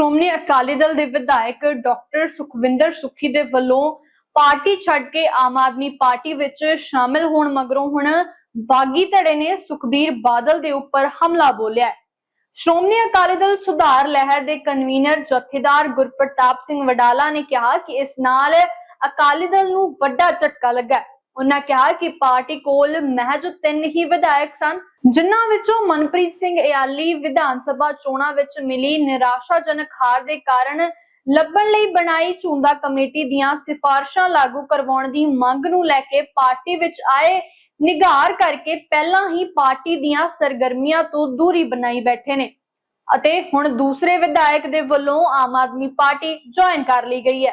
ਸ਼੍ਰੋਮਣੀ ਅਕਾਲੀ ਦਲ ਦੇ ਵਿਧਾਇਕ ਡਾਕਟਰ ਸੁਖਵਿੰਦਰ ਸੁੱਖੀ ਦੇ ਵੱਲੋਂ ਪਾਰਟੀ ਛੱਡ ਕੇ ਆਮ ਆਦਮੀ ਪਾਰਟੀ ਵਿੱਚ ਸ਼ਾਮਿਲ ਹੋਣ ਮਗਰੋਂ ਹੁਣ ਬਾਗੀ ਧੜੇ ਨੇ ਸੁਖਬੀਰ ਬਾਦਲ ਦੇ ਉੱਪਰ ਹਮਲਾ ਬੋਲਿਆ ਸ਼੍ਰੋਮਣੀ ਅਕਾਲੀ ਦਲ ਸੁਧਾਰ ਲਹਿਰ ਦੇ ਕਨਵੀਨਰ ਜਥੇਦਾਰ ਗੁਰਪ੍ਰਤਾਪ ਸਿੰਘ ਵਡਾਲਾ ਨੇ ਕਿਹਾ ਕਿ ਇਸ ਨਾਲ ਅਕਾਲੀ ਦਲ ਨੂੰ ਵੱਡਾ ਝਟਕਾ ਲੱਗਾ ਉਹਨਾਂ ਕਿਹਾ ਕਿ ਪਾਰਟੀ ਕੋਲ ਮਹਿਜ ਤਿੰਨ ਹੀ ਵਿਧਾਇਕ ਸਨ, ਜਿਨ੍ਹਾਂ ਵਿੱਚੋਂ ਮਨਪ੍ਰੀਤ ਸਿੰਘ ਇਆਲੀ ਵਿਧਾਨ ਸਭਾ ਚੋਣਾਂ ਵਿੱਚ ਮਿਲੀ ਨਿਰਾਸ਼ਾਜਨਕ ਹਾਰ ਦੇ ਕਾਰਨ ਲੱਭਣ ਲਈ ਬਣਾਈ ਚੁੰਦਾ ਕਮੇਟੀ ਦੀਆਂ ਸਿਫਾਰਸ਼ਾਂ ਲਾਗੂ ਕਰਵਾਉਣ ਦੀ ਮੰਗ ਨੂੰ ਲੈ ਕੇ ਪਾਰਟੀ ਵਿੱਚ ਆਏ ਨਿਗਾਰ ਕਰਕੇ ਪਹਿਲਾਂ ਹੀ ਪਾਰਟੀ ਦੀਆਂ ਸਰਗਰਮੀਆਂ ਤੋਂ ਦੂਰੀ ਬਣਾਈ ਬੈਠੇ ਨੇ ਅਤੇ ਹੁਣ ਦੂਸਰੇ ਵਿਧਾਇਕ ਦੇ ਵੱਲੋਂ ਆਮ ਆਦਮੀ ਪਾਰਟੀ ਜੁਆਇਨ ਕਰ ਲਈ ਗਈ ਹੈ।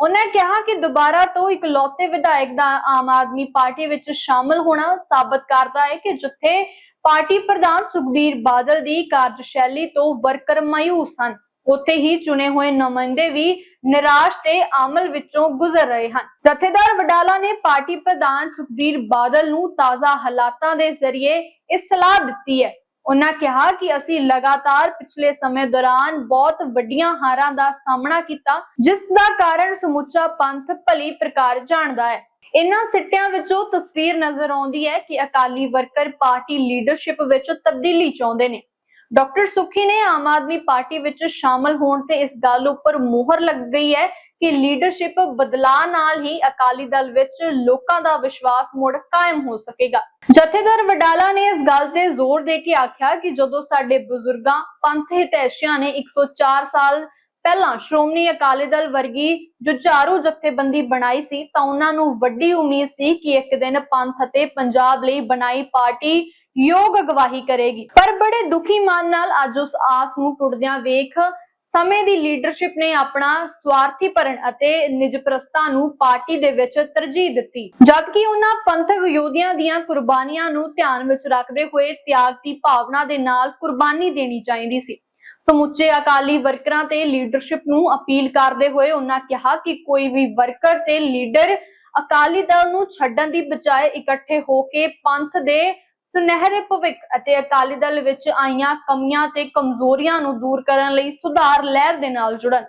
ਉਹਨਾਂ ਕਿਹਾ ਕਿ ਦੁਬਾਰਾ ਤੋਂ ਇਕਲੌਤੇ ਵਿਧਾਇਕ ਦਾ ਆਮ ਆਦਮੀ ਪਾਰਟੀ ਵਿੱਚ ਸ਼ਾਮਲ ਹੋਣਾ ਸਾਬਤ ਕਰਦਾ ਹੈ ਕਿ ਜਿੱਥੇ ਪਾਰਟੀ ਪ੍ਰਧਾਨ ਸੁਖਬੀਰ ਬਾਦਲ ਦੀ ਕਾਰਜਸ਼ੈਲੀ ਤੋਂ ਵਰਕਰ ਮਾਯੂਸ ਹਨ, ਉੱਥੇ ਹੀ ਚੁਣੇ ਹੋਏ ਨੁਮਾਇੰਦੇ ਵੀ ਨਿਰਾਸ਼ ਤੇ ਅਮਲ ਵਿੱਚੋਂ ਗੁਜ਼ਰ ਰਹੇ ਹਨ। ਜਥੇਦਾਰ ਵਡਾਲਾ ਨੇ ਪਾਰਟੀ ਪ੍ਰਧਾਨ ਸੁਖਬੀਰ ਬਾਦਲ ਨੂੰ ਤਾਜ਼ਾ ਹਾਲਾਤਾਂ ਦੇ ਜ਼ਰੀਏ ਇਹ ਸਲਾਹ ਦਿੱਤੀ ਹੈ। ਉਹਨਾਂ ਕਿਹਾ ਕਿ ਅਸੀਂ ਲਗਾਤਾਰ ਪਿਛਲੇ ਸਮੇਂ ਦੌਰਾਨ ਬਹੁਤ ਵੱਡੀਆਂ ਹਾਰਾਂ ਦਾ ਸਾਹਮਣਾ ਕੀਤਾ, ਜਿਸ ਦਾ ਕਾਰਨ ਸਮੁੱਚਾ ਪੰਥ ਭਲੀ ਪ੍ਰਕਾਰ ਜਾਣਦਾ ਹੈ। ਇਨ੍ਹਾਂ ਸਿੱਟਿਆਂ ਵਿੱਚੋਂ ਤਸਵੀਰ ਨਜ਼ਰ ਆਉਂਦੀ ਹੈ ਕਿ ਅਕਾਲੀ ਵਰਕਰ ਪਾਰਟੀ ਲੀਡਰਸ਼ਿਪ ਵਿੱਚ ਤਬਦੀਲੀ ਚਾਹੁੰਦੇ ਨੇ। ਡਾਕਟਰ ਸੁਖੀ ਨੇ ਆਮ ਆਦਮੀ ਪਾਰਟੀ ਵਿੱਚ ਸ਼ਾਮਲ ਹੋਣ ਤੇ ਇਸ ਗੱਲ ਉੱਪਰ ਮੋਹਰ ਲੱਗ ਗਈ ਹੈ ਕਿ ਲੀਡਰਸ਼ਿਪ ਬਦਲਾਅ ਨਾਲ ਹੀ ਅਕਾਲੀ ਦਲ ਵਿੱਚ ਲੋਕਾਂ ਦਾ ਵਿਸ਼ਵਾਸ ਮੁੜ ਕਾਇਮ ਹੋ ਸਕੇਗਾ। ਜਥੇਦਾਰ ਵਡਾਲਾ ਨੇ ਇਸ ਗੱਲ ਤੇ ਜ਼ੋਰ ਦੇ ਕੇ ਆਖਿਆ ਕਿ ਜਦੋਂ ਸਾਡੇ ਬਜ਼ੁਰਗਾਂ, ਪੰਥ ਹਿਤੈਸ਼ੀਆਂ ਨੇ 104 ਸਾਲ ਪਹਿਲਾਂ ਸ਼੍ਰੋਮਣੀ ਅਕਾਲੀ ਦਲ ਵਰਗੀ ਜੁਝਾਰੂ ਜਥੇਬੰਦੀ ਬਣਾਈ ਸੀ, ਤਾਂ ਉਹਨਾਂ ਨੂੰ ਵੱਡੀ ਉਮੀਦ ਸੀ ਕਿ ਇੱਕ ਦਿਨ ਪੰਥ ਅਤੇ ਪੰਜਾਬ ਲਈ ਬਣਾਈ ਪਾਰਟੀ ਯੋਗ ਅਗਵਾਹੀ ਕਰੇਗੀ। ਪਰ ਬੜੇ ਦੁਖੀ ਮਨ ਨਾਲ ਅੱਜ ਉਸ ਆਸ ਨੂੰ ਟੁੱਟਦਿਆਂ ਵੇਖ ਸਮੇਂ ਦੀ ਲੀਡਰਸ਼ਿਪ ਨੇ ਆਪਣਾ ਸਵਾਰਥੀਕਰਨ ਅਤੇ ਨਿਜਪ੍ਰਸਤਾ ਨੂੰ ਪਾਰਟੀ ਦੇ ਵਿੱਚ ਤਰਜੀਹ ਦਿੱਤੀ। ਜਦਕਿ ਉਹਨਾਂ ਪੰਥਕ ਯੋਧਿਆਂ ਦੀਆਂ ਕੁਰਬਾਨੀਆਂ ਨੂੰ ਧਿਆਨ ਵਿੱਚ ਰੱਖਦੇ ਹੋਏ ਤਿਆਗ ਦੀ ਭਾਵਨਾ ਦੇ ਨਾਲ ਕੁਰਬਾਨੀ ਦੇਣੀ ਚਾਹੀਦੀ ਸੀ। ਸਮੁੱਚੇ ਅਕਾਲੀ ਵਰਕਰਾਂ ਤੇ ਲੀਡਰਸ਼ਿਪ ਨੂੰ ਅਪੀਲ ਕਰਦੇ ਹੋਏ ਉਹਨਾਂ ਕਿਹਾ ਕਿ ਕੋਈ ਵੀ ਵਰਕਰ ਤੇ ਲੀਡਰ ਅਕਾਲੀ ਦਲ ਨੂੰ ਛੱਡਣ ਦੀ ਬਜਾਏ ਇਕੱਠੇ ਹੋ ਕੇ ਪੰਥ ਦੇ ਸੁਨਹਿਰੇ ਭਵਿੱਖ ਅਤੇ ਅਕਾਲੀ ਦਲ ਵਿੱਚ ਆਈਆਂ ਕਮੀਆਂ ਤੇ ਕਮਜ਼ੋਰੀਆਂ ਨੂੰ ਦੂਰ ਕਰਨ ਲਈ ਸੁਧਾਰ ਲਹਿਰ ਦੇ ਨਾਲ ਜੁੜਨ।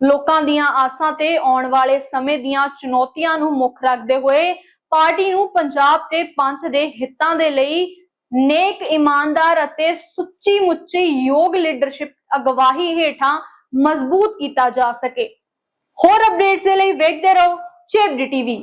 ਲੋਕਾਂ ਦੀਆਂ ਆਸਾਂ ਤੇ ਆਉਣ ਵਾਲੇ ਸਮੇਂ ਦੀਆਂ ਚੁਣੌਤੀਆਂ ਨੂੰ ਮੁੱਖ ਰੱਖਦੇ ਹੋਏ ਪਾਰਟੀ ਨੂੰ ਪੰਜਾਬ ਤੇ ਪੰਥ ਦੇ ਹਿੱਤਾਂ ਦੇ ਲਈ ਨੇਕ ਇਮਾਨਦਾਰ ਅਤੇ ਸੁੱਚੀ ਮੁੱਚੀ ਯੋਗ ਲੀਡਰਸ਼ਿਪ ਅਗਵਾਹੀ ਹੇਠਾਂ ਮਜ਼ਬੂਤ ਕੀਤਾ ਜਾ ਸਕੇ। ਹੋਰ ਅਪਡੇਟਸ ਦੇ ਲਈ ਵੇਖਦੇ ਰਹੋ ਚੇਪਡੀ ਟੀਵੀ।